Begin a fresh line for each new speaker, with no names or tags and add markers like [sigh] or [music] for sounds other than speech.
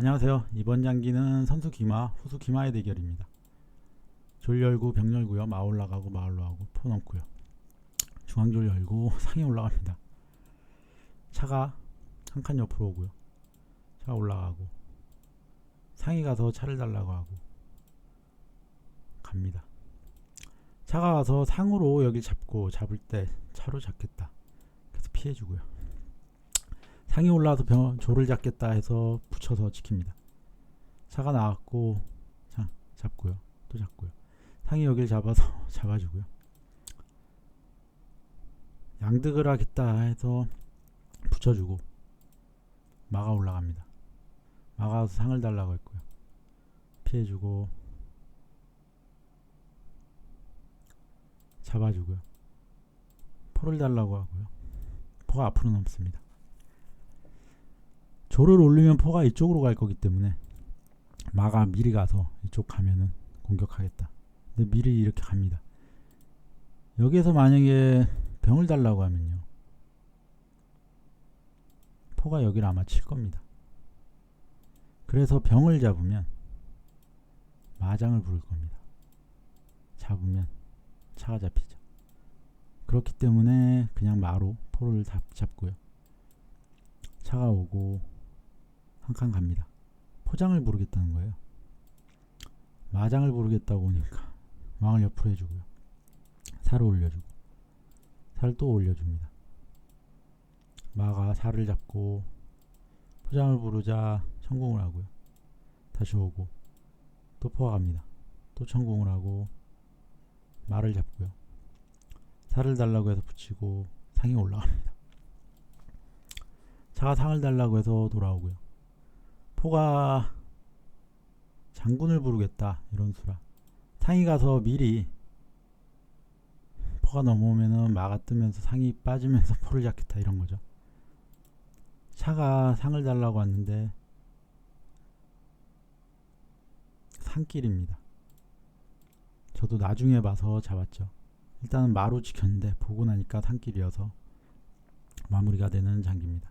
안녕하세요. 이번 장기는 선수 기마, 후수 기마의 대결입니다. 졸 열고 병 열고요. 마 올라가고 마 올라가고 포 넘고요. 중앙졸 열고 [laughs] 상에 올라갑니다. 차가 한 칸 옆으로 오고요. 차 올라가고 상이 가서 차를 달라고 하고 갑니다. 차가 가서 상으로 여기 잡고 잡을 때 차로 잡겠다. 그래서 피해주고요. 상이 올라와서 병, 조를 잡겠다 해서 붙여서 지킵니다. 차가 나왔고 자, 잡고요. 또 잡고요. 상이 여길 잡아서 [laughs] 잡아주고요. 양득을 하겠다 해서 붙여주고 마가 올라갑니다. 마가 와서 상을 달라고 했고요. 피해주고 잡아주고요. 포를 달라고 하고요. 포가 앞으로 넘습니다. 조를 올리면 포가 이쪽으로 갈 거기 때문에 마가 미리 가서 이쪽 가면은 공격하겠다. 근데 미리 이렇게 갑니다. 여기에서 만약에 병을 달라고 하면요. 포가 여기를 아마 칠 겁니다. 그래서 병을 잡으면 마장을 부를 겁니다. 잡으면 차가 잡히죠. 그렇기 때문에 그냥 마로 포를 잡, 잡고요. 차가 오고 한 칸 갑니다. 포장을 부르겠다는 거예요. 마장을 부르겠다고 오니까 왕을 옆으로 해주고요. 살을 올려주고 살을 또 올려줍니다. 마가 살을 잡고 포장을 부르자 성공을 하고요. 다시 오고 또 포가 갑니다. 또 성공을 하고 말을 잡고요. 살을 달라고 해서 붙이고 상이 올라갑니다. 차가 상을 달라고 해서 돌아오고요. 포가 장군을 부르겠다 이런 수라. 상이 가서 미리 포가 넘어오면은 마가 뜨면서 상이 빠지면서 [laughs] 포를 잡겠다 이런 거죠. 차가 상을 달라고 왔는데 산길입니다. 저도 나중에 봐서 잡았죠. 일단은 마로 지켰는데 보고 나니까 산길이어서 마무리가 되는 장기입니다.